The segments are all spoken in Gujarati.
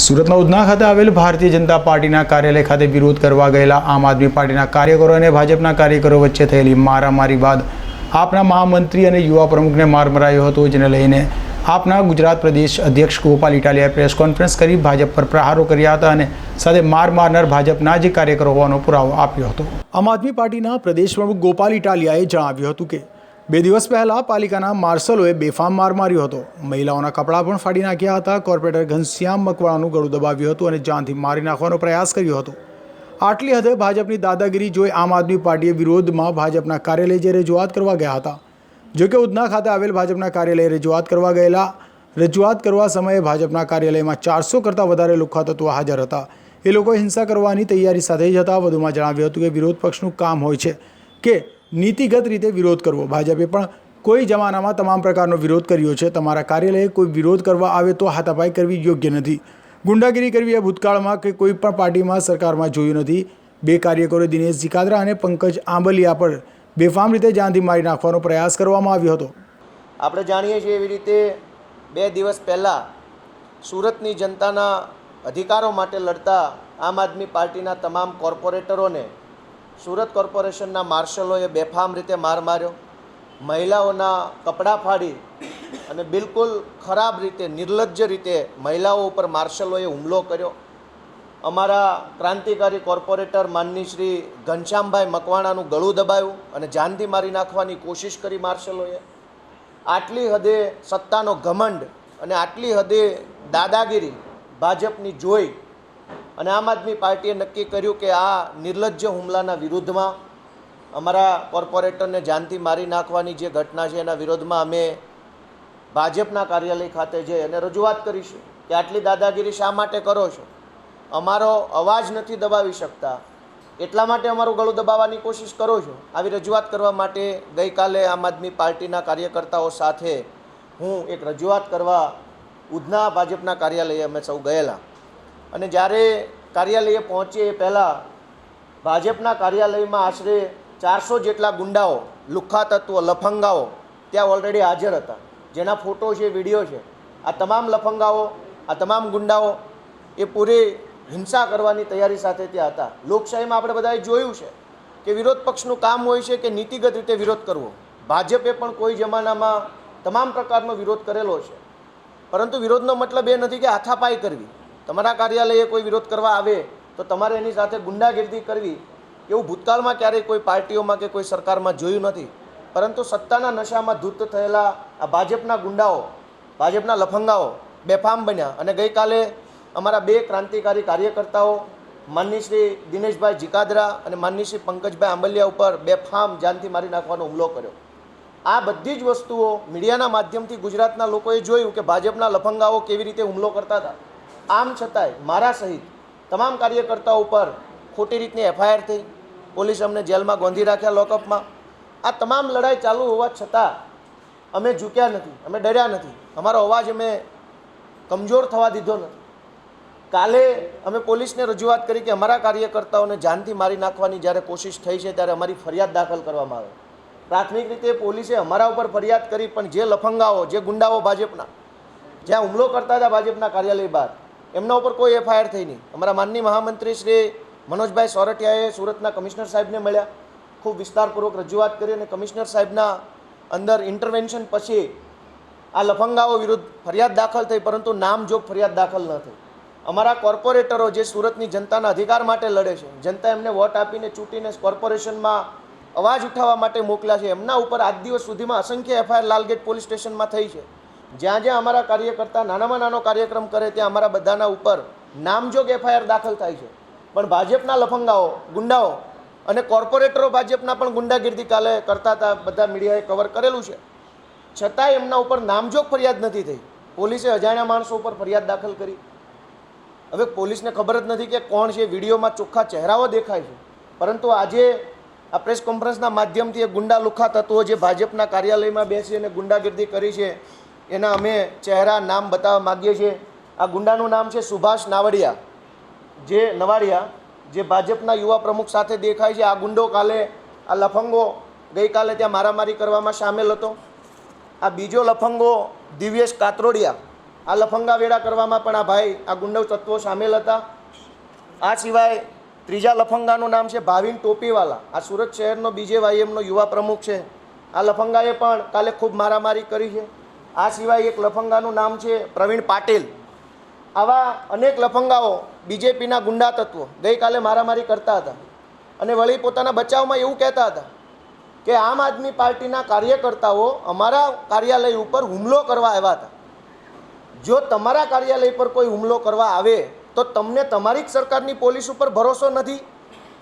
સુરતના ઉધના ખાતે આવેલ ભારતીય જનતા પાર્ટીના કાર્યાલય ખાતે વિરોધ કરવા ગયેલા આમ આદમી પાર્ટીના કાર્યકરો અને ભાજપના કાર્યકરો વચ્ચે થયેલી મારામારી બાદ આપના મહામંત્રી અને યુવા પ્રમુખને માર મરાયો હતો, જેને લઈને આપના ગુજરાત પ્રદેશ અધ્યક્ષ ગોપાલ ઇટાલિયાએ પ્રેસ કોન્ફરન્સ કરી ભાજપ પર પ્રહારો કર્યા હતા અને સાથે માર મારનાર ભાજપના જ કાર્યકરો હોવાનો પુરાવો આપ્યો હતો. આમ આદમી પાર્ટીના પ્રદેશ પ્રમુખ ગોપાલ ઇટાલિયાએ જણાવ્યું હતું કે બે દિવસ પહેલાં પાલિકાના માર્શલોએ બેફામ માર માર્યો હતો. મહિલાઓના કપડાં પણ ફાડી નાખ્યા હતા. કોર્પોરેટર ઘનશ્યામ મકવાણાનું ગળું દબાવ્યું હતું અને જાનથી મારી નાખવાનો પ્રયાસ કર્યો હતો. આટલી હદે ભાજપની દાદાગીરી જોઈ આમ આદમી પાર્ટીએ વિરોધમાં ભાજપના કાર્યાલય જે રજૂઆત કરવા ગયા હતા. જો કે ઉધના ખાતે આવેલ ભાજપના કાર્યાલયે રજૂઆત કરવા ગયેલા, રજૂઆત કરવા સમયે ભાજપના કાર્યાલયમાં ચારસો કરતાં વધારે લુખ્ખા તત્વો હાજર હતા. એ લોકો હિંસા કરવાની તૈયારી સાથે જ હતા. વધુમાં જણાવ્યું હતું કે વિરોધ પક્ષનું કામ હોય છે કે નીતિગત રીતે વિરોધ કરવો. ભાજપે પણ કોઈ જમાનામાં તમામ પ્રકારનો વિરોધ કર્યો છે. તમારા કાર્યાલયે કોઈ વિરોધ કરવા આવે તો હાથાપાઈ કરવી યોગ્ય નથી. ગુંડાગીરી કરવી એ ભૂતકાળમાં કે કોઈ પણ પાર્ટીમાં સરકારમાં જોયું નથી. બે કાર્યકરો દિનેશ જીકાદરા અને પંકજ આંબલિયા પર બેફામ રીતે જાનથી મારી નાખવાનો પ્રયાસ કરવામાં આવ્યો હતો. આપણે જાણીએ છીએ એવી રીતે બે દિવસ પહેલાં સુરતની જનતાના અધિકારો માટે લડતા આમ આદમી પાર્ટીના તમામ કોર્પોરેટરોને સુરત કોર્પોરેશનના માર્શલોએ બેફામ રીતે માર માર્યો. મહિલાઓના કપડાં ફાડી અને બિલકુલ ખરાબ રીતે, નિર્લજ્જ રીતે મહિલાઓ ઉપર માર્શલોએ હુમલો કર્યો. અમારા ક્રાંતિકારી કોર્પોરેટર માનની શ્રી ઘનશ્યામભાઈ મકવાણાનું ગળું દબાયું અને જાનથી મારી નાખવાની કોશિશ કરી માર્શલોએ. આટલી હદે સત્તાનો ઘમંડ અને આટલી હદે દાદાગીરી ભાજપની જોઈ અને આમ આદમી પાર્ટીએ નક્કી કર્યું કે આ નિર્લજ્જ હુમલાના વિરુદ્ધમાં અમારા કોર્પોરેટરને જાનથી મારી નાખવાની જે ઘટના છે એના વિરોધમાં અમે ભાજપના કાર્યાલય ખાતે જઈ અને રજૂઆત કરીશું કે આટલી દાદાગીરી શા માટે કરો છો? અમારો અવાજ નથી દબાવી શકતા. એટલા માટે અમારું ગળું દબાવવાની કોશિશ કરો છો? આવી રજૂઆત કરવા માટે ગઈકાલે આમ આદમી પાર્ટીના કાર્યકર્તાઓ સાથે હું એક રજૂઆત કરવા ઉધના ભાજપના કાર્યાલયે અમે સૌ ગયેલા. અને જ્યારે કાર્યાલયે પહોંચીએ એ પહેલાં ભાજપના કાર્યાલયમાં આશરે ચારસો જેટલા ગુંડાઓ, લુખ્ખા તત્વો, લફંગાઓ ત્યાં ઓલરેડી હાજર હતા. જેના ફોટો છે, વીડિયો છે. આ તમામ લફંગાઓ, આ તમામ ગુંડાઓ એ પૂરી હિંસા કરવાની તૈયારી સાથે ત્યાં હતા. લોકશાહીમાં આપણે બધાએ જોયું છે કે વિરોધ પક્ષનું કામ હોય છે કે નીતિગત રીતે વિરોધ કરવો. ભાજપે પણ કોઈ જમાનામાં તમામ પ્રકારનો વિરોધ કરેલો છે. પરંતુ વિરોધનો મતલબ એ નથી કે હાથાપાઈ કરવી. તમારા કાર્યાલયે કોઈ વિરોધ કરવા આવે તો તમારે એની સાથે ગુંડાગીરી કરવી, એવું ભૂતકાળમાં ક્યારેય કોઈ પાર્ટીઓમાં કે કોઈ સરકારમાં જોયું નથી. પરંતુ સત્તાના નશામાં ધૂત થયેલા આ ભાજપના ગુંડાઓ, ભાજપના લફંગાઓ બેફામ બન્યા અને ગઈકાલે અમારા બે ક્રાંતિકારી કાર્યકર્તાઓ માનની શ્રી દિનેશભાઈ જીકાદરા અને માનની શ્રી પંકજભાઈ આંબલિયા ઉપર બેફામ જાનથી મારી નાખવાનો હુમલો કર્યો. આ બધી જ વસ્તુઓ મીડિયાના માધ્યમથી ગુજરાતના લોકોએ જોયું કે ભાજપના લફંગાઓ કેવી રીતે હુમલો કરતા હતા. આમ છતાંય મારા સહિત તમામ કાર્યકર્તાઓ ઉપર ખોટી રીતની એફઆઈઆર થઈ, પોલીસ અમને જેલમાં ગોંધી રાખ્યા લોકઅપમાં. આ તમામ લડાઈ ચાલુ હોવા છતાં અમે ઝૂક્યા નથી, અમે ડર્યા નથી. અમારો અવાજ અમે કમજોર થવા દીધો નથી. કાલે અમે પોલીસને રજૂઆત કરી કે અમારા કાર્યકર્તાઓને જાનથી મારી નાખવાની જ્યારે કોશિશ થઈ છે ત્યારે અમારી ફરિયાદ દાખલ કરવામાં આવે. પ્રાથમિક રીતે પોલીસે અમારા ઉપર ફરિયાદ કરી, પણ જે લફંગાઓ, જે ગુંડાઓ ભાજપના, જ્યાં હુમલો કરતા હતા ભાજપના કાર્યાલય બહાર એમના ઉપર કોઈ એફઆઈઆર થઈ નહીં. અમારા માનની મહામંત્રી શ્રી મનોજભાઈ સોરઠિયાએ સુરતના કમિશનર સાહેબને મળ્યા. ખૂબ વિસ્તારપૂર્વક રજૂઆત કરી અને કમિશનર સાહેબના અંદર ઇન્ટરવેન્શન પછી આ લફંગાઓ વિરુદ્ધ ફરિયાદ દાખલ થઈ, પરંતુ નામજોગ ફરિયાદ દાખલ ન થઈ. અમારા કોર્પોરેટરો જે સુરતની જનતાના અધિકાર માટે લડે છે, જનતા એમને વોટ આપીને ચૂંટીને કોર્પોરેશનમાં અવાજ ઉઠાવવા માટે મોકલ્યા છે, એમના ઉપર આજ દિવસ સુધીમાં અસંખ્ય એફઆઈઆર લાલગેટ પોલીસ સ્ટેશનમાં થઈ છે. જ્યાં જ્યાં અમારા કાર્યકર્તા નાનામાં નાનો કાર્યક્રમ કરે ત્યાં અમારા બધાના ઉપર નામજોગ એફઆઈઆર દાખલ થાય છે. પણ ભાજપના લફંગાઓ, ગુંડાઓ અને કોર્પોરેટરો ભાજપના પણ ગુંડાગીર્દી કાલે કરતા હતા, બધા મીડિયાએ કવર કરેલું છે. છતાંય એમના ઉપર નામજોગ ફરિયાદ નથી થઈ. પોલીસે અજાણ્યા માણસો ઉપર ફરિયાદ દાખલ કરી. હવે પોલીસને ખબર જ નથી કે કોણ છે, વિડીયોમાં ચોખ્ખા ચહેરાઓ દેખાય છે. પરંતુ આજે આ પ્રેસ કોન્ફરન્સના માધ્યમથી એ ગુંડા લુખા તત્વો જે ભાજપના કાર્યાલયમાં બેસી અને ગુંડાગીર્દી કરી છે એના અમે ચહેરા નામ બતાવવા માગીએ છીએ. આ ગુંડાનું નામ છે સુભાષ નાવડિયા. જે નવાડિયા, જે ભાજપના યુવા પ્રમુખ સાથે દેખાય છે. આ ગુંડો કાલે, આ લફંગો ગઈકાલે ત્યાં મારામારી કરવામાં સામેલ હતો. આ બીજો લફંગો દિવ્યેશ કાતરોડિયા. આ લફંગા વેડા કરવામાં પણ આ ભાઈ, આ ગુંડવ તત્વો સામેલ હતા. આ સિવાય ત્રીજા લફંગાનું નામ છે ભાવિન ટોપીવાલા. આ સુરત શહેરનો બીજેવાયએમનો યુવા પ્રમુખ છે. આ લફંગાએ પણ કાલે ખૂબ મારામારી કરી છે. આ સિવાય એક લફંગાનું નામ છે પ્રવીણ પાટીલ. આવા અનેક લફંગાઓ બીજેપીના ગુંડા તત્વો ગઈકાલે મારામારી કરતા હતા અને વળી પોતાના બચાવમાં એવું કહેતા હતા કે આમ આદમી પાર્ટીના કાર્યકર્તાઓ અમારા કાર્યાલય ઉપર હુમલો કરવા આવ્યા હતા. જો તમારા કાર્યાલય પર કોઈ હુમલો કરવા આવે, તો તમને તમારી જ સરકારની પોલીસ ઉપર ભરોસો નથી.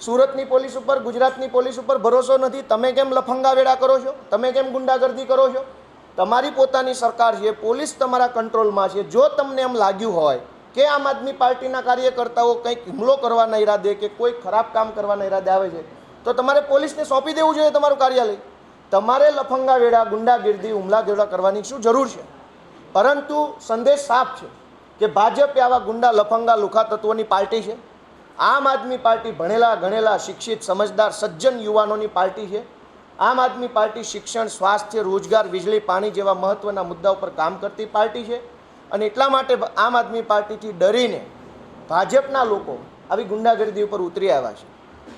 સુરતની પોલીસ ઉપર, ગુજરાતની પોલીસ ઉપર ભરોસો નથી. તમે કેમ લફંગા વેડા કરો છો? તમે કેમ ગુંડાગર્દી કરો છો? તમારી પોતાની સરકાર છે, પોલીસ તમારા કંટ્રોલમાં છે. જો તમને એમ લાગ્યું હોય કે આમ આદમી પાર્ટીના કાર્યકર્તાઓ કંઈક હુમલો કરવાના ઈરાદે કે કોઈ ખરાબ કામ કરવાના ઈરાદે આવે છે, તો તમારે પોલીસને સોંપી દેવું જોઈએ તમારું કાર્યાલય. તમારે લફંગા વેડા, ગુંડાગીર્દી હુમલાગેડા કરવાની શું જરૂર છે? પરંતુ સંદેશ સાફ છે કે ભાજપ આવા ગુંડા, લફંગા, લુખા તત્વોની પાર્ટી છે. આમ આદમી પાર્ટી ભણેલા, ગણેલા, શિક્ષિત, સમજદાર, સજ્જન યુવાનોની પાર્ટી છે. આમ આદમી પાર્ટી શિક્ષણ, સ્વાસ્થ્ય, રોજગાર, વીજળી, પાણી જેવા મહત્ત્વના મુદ્દા ઉપર કામ કરતી પાર્ટી છે અને એટલા માટે આમ આદમી પાર્ટીથી ડરીને ભાજપના લોકો આવી ગુંડાગર્દી ઉપર ઉતરી આવ્યા છે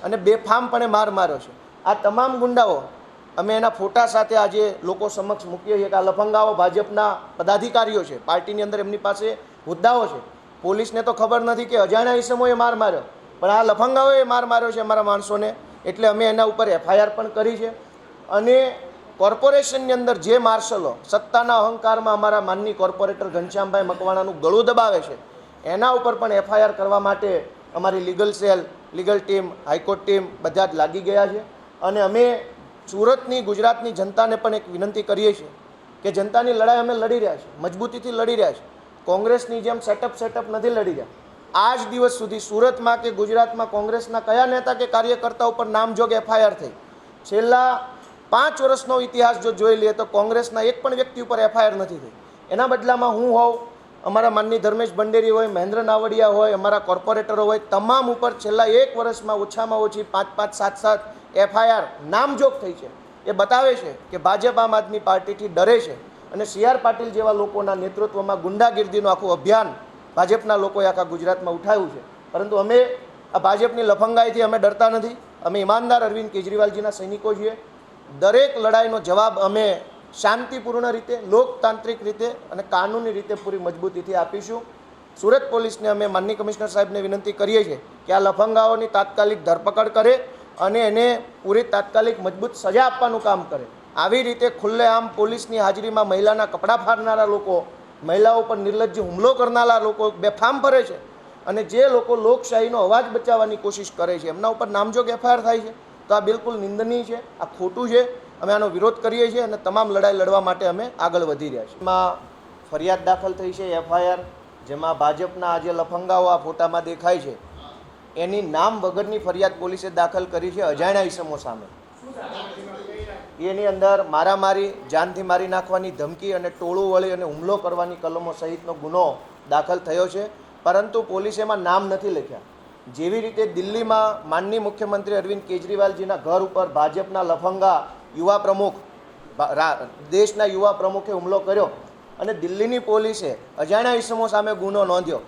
અને બેફામપણે માર માર્યો છે. આ તમામ ગુંડાઓ અમે એના ફોટા સાથે આજે લોકો સમક્ષ મૂકીએ છીએ કે આ લફંગાઓ ભાજપના પદાધિકારીઓ છે, પાર્ટીની અંદર એમની પાસે હોદ્દાઓ છે. પોલીસને તો ખબર નથી કે અજાણ્યા ઇસમોએ માર માર્યો, પણ આ લફંગાઓએ માર માર્યો છે અમારા માણસોને, એટલે અમે એના ઉપર એફઆઈઆર પણ કરી છે. અને કોર્પોરેશનની અંદર જે માર્શલો સત્તાના અહંકારમાં અમારા માનની કોર્પોરેટર ઘનશ્યામભાઈ મકવાણાનું ગળું દબાવે છે, એના ઉપર પણ એફઆઈઆર કરવા માટે અમારી legal cell, legal team, high court team બધા જ લાગી ગયા છે. અને અમે સુરતની, ગુજરાતની જનતાને પણ એક વિનંતી કરીએ છીએ કે જનતાની લડાઈ અમે લડી રહ્યા છીએ, મજબૂતીથી લડી રહ્યા છીએ. કોંગ્રેસની જેમ સેટઅપ સેટઅપ નથી લડી રહ્યા. આજ દિવસ સુધી સુરતમાં કે ગુજરાતમાં કોંગ્રેસના કયા નેતા કે કાર્યકર્તા ઉપર નામજોગ એફઆઈઆર થઈ? છેલ્લા પાંચ વર્ષનો ઇતિહાસ જો જોઈ લઈએ તો કોંગ્રેસના એક પણ વ્યક્તિ ઉપર એફઆઈઆર નથી થઈ. એના બદલામાં હું હોઉં, અમારા માનની ધર્મેશ ભંડેરી હોય, મહેન્દ્ર નાવડિયા હોય, અમારા કોર્પોરેટરો હોય, તમામ ઉપર છેલ્લા એક વર્ષમાં ઓછામાં ઓછી પાંચ પાંચ, સાત સાત એફઆઈઆર નામજોગ થઈ છે. એ બતાવે છે કે ભાજપ આમ આદમી પાર્ટીથી ડરે છે અને સી આર પાટીલ જેવા લોકોના નેતૃત્વમાં ગુંડાગીર્દીનું આખું અભિયાન ભાજપના લોકોએ આખા ગુજરાતમાં ઉઠાવ્યું છે. પરંતુ અમે આ ભાજપની લફંગાઈથી અમે ડરતા નથી. અમે ઈમાનદાર અરવિંદ કેજરીવાલજીના સૈનિકો છીએ. દરેક લડાઈનો જવાબ અમે શાંતિપૂર્ણ રીતે, લોકતાંત્રિક રીતે અને કાનૂની રીતે પૂરી મજબૂતીથી આપીશું. સુરત પોલીસને અમે માનની કમિશનર સાહેબને વિનંતી કરીએ છીએ કે આ લફંગાઓની તાત્કાલિક ધરપકડ કરે અને એને પૂરી તાત્કાલિક મજબૂત સજા આપવાનું કામ કરે. આવી રીતે ખુલ્લેઆમ પોલીસની હાજરીમાં મહિલાના કપડાં ફાડનારા લોકો, મહિલાઓ પર નિર્લજ્જ હુમલો કરનારા લોકો બેફામ ફરે છે અને જે લોકો લોકશાહીનો અવાજ બચાવવાની કોશિશ કરે છે, એમના ઉપર નામજોગ એફઆઈઆર થાય છે. તો આ બિલકુલ નિંદનીય છે, આ ખોટું છે. અમે આનો વિરોધ કરીએ છીએ અને તમામ લડાઈ લડવા માટે અમે આગળ વધી રહ્યા છીએ. એમાં ફરિયાદ દાખલ થઈ છે એફઆઈઆર, જેમાં ભાજપના આજે લફંગાઓ આ ફોટામાં દેખાય છે. એની નામ વગરની ફરિયાદ પોલીસે દાખલ કરી છે અજાણ્યા ઇસમો સામે. એની અંદર મારામારી, જાનથી મારી નાખવાની ધમકી અને ટોળું વળી અને હુમલો કરવાની કલમો સહિતનો ગુનો દાખલ થયો છે. પરંતુ પોલીસે એમાં નામ નથી લખ્યા. જેવી રીતે દિલ્હીમાં માનની મુખ્યમંત્રી અરવિંદ કેજરીવાલજીના ઘર ઉપર ભાજપના લફંગા યુવા પ્રમુખ દેશના યુવા પ્રમુખે હુમલો કર્યો અને દિલ્હીની પોલીસે અજાણ્યા ઇસમો સામે ગુનો નોંધ્યો.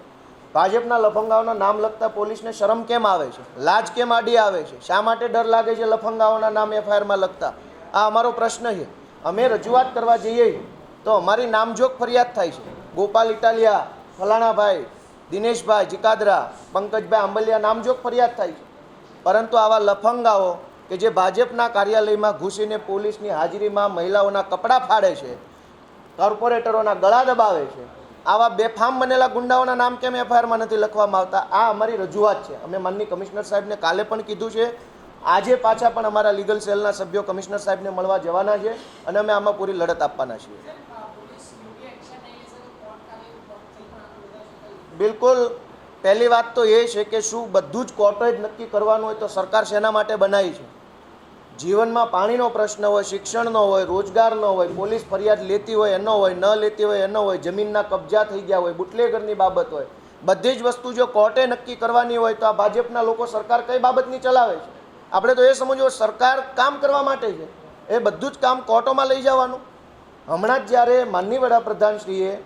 ભાજપના લફંગાઓના નામ લખતા પોલીસને શરમ કેમ આવે છે? લાજ કેમ આડી આવે છે? શા માટે ડર લાગે છે લફંગાઓના નામ એફઆઈઆરમાં લખતા? આ અમારો પ્રશ્ન છે. અમે રજૂઆત કરવા જઈએ તો અમારી નામજોગ ફરિયાદ થાય છે. ગોપાલ ઇટાલિયા, ફલાણાભાઈ દિનેશભાઈ, જીકાદરા, પંકજભાઈ આંબલિયા નામજોગ ફરિયાદ થાય છે. પરંતુ આવા લફંગાઓ કે જે ભાજપના કાર્યાલયમાં ઘૂસીને પોલીસની હાજરીમાં મહિલાઓના કપડાં ફાડે છે, કોર્પોરેટરોના ગળા દબાવે છે, આવા બેફામ બનેલા ગુંડાઓના નામ કેમ એફઆઈઆરમાં નથી લખવામાં આવતા? આ અમારી રજૂઆત છે. અમે માનની કમિશનર સાહેબને કાલે પણ કીધું છે. આજે પાછા પણ અમારા લીગલ સેલના સભ્યો કમિશનર સાહેબને મળવા જવાના છે અને અમે આમાં પૂરી લડત આપવાના છીએ. બિલકુલ. પહેલી વાત તો એ છે કે શું બધું જ કોર્પોરેટ નક્કી કરવાનું હોય તો સરકાર શેના માટે બનાવી છે? જીવનમાં પાણીનો પ્રશ્ન હોય, શિક્ષણનો હોય, રોજગારનો હોય, પોલીસ ફરિયાદ લેતી હોય, એનો હોય, ન લેતી હોય, એનો હોય, જમીનના કબજા થઈ ગયા હોય, બુટલેગરની બાબત હોય, બધી જ વસ્તુ જો કોર્ટે નક્કી કરવાની હોય તો આ ભાજપના લોકો સરકાર કઈ બાબતની ચલાવે છે? આપણે તો એ સમજવું સરકાર કામ કરવા માટે છે. એ બધું જ કામ કોર્ટોમાં લઈ જવાનું. હમણાં જ જ્યારે માનની વડાપ્રધાનશ્રીએ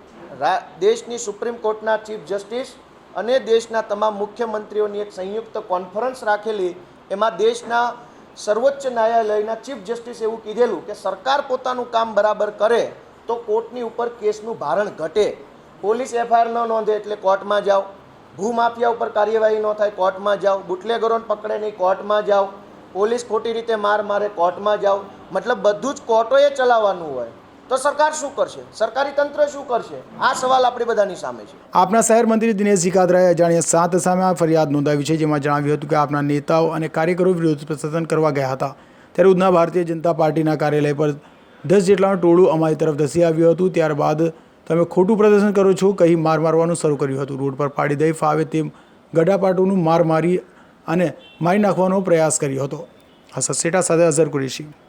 દેશની સુપ્રીમ કોર્ટના ચીફ જસ્ટિસ અને દેશના તમામ મુખ્યમંત્રીઓની એક સંયુક્ત કોન્ફરન્સ રાખેલી, એમાં દેશના સર્વોચ્ચ ન્યાયાલયના ચીફ જસ્ટિસ એવું કીધેલું કે સરકાર પોતાનું કામ બરાબર કરે તો કોર્ટની ઉપર કેસનું ભારણ ઘટે. પોલીસ એફઆઈઆર ન નોંધે એટલે કોર્ટમાં જાઓ. ભૂમાફિયા ઉપર કાર્યવાહી ન થાય કોર્ટમાં જાઓ. બુટલેગરોને પકડે નહીં કોર્ટમાં જાઓ. પોલીસ ખોટી રીતે માર મારે કોર્ટમાં જાઓ. મતલબ બધું જ કોર્ટોએ ચલાવવાનું હોય. તો સરકાર શું કરશે? સરકારી તંત્ર શું કરશે? આ સવાલ આપણી બધાની સામે છે. આપના શહેર મંત્રી દિનેશ જીકાદરાએ અજાણ્યા સાત સામે આ ફરિયાદ નોંધાવી છે, જેમાં જણાવ્યું હતું કે આપના નેતાઓ અને કાર્યકરો વિરુદ્ધ પ્રદર્શન કરવા ગયા હતા. ત્યારે ઉધના ભારતીય જનતા પાર્ટીના કાર્યાલય પર દસ જેટલાનું ટોળું અમારી તરફ ધસી આવ્યું હતું. ત્યારબાદ તમે ખોટું પ્રદર્શન કરો છો, કહી માર મારવાનું શરૂ કર્યું હતું. રોડ પર પાડી દઈ ફાવે તેમ ગડાપાટોનું માર મારી અને મારી નાખવાનો પ્રયાસ કર્યો હતો. હસસેટા સાથે અઝર કુરેશી.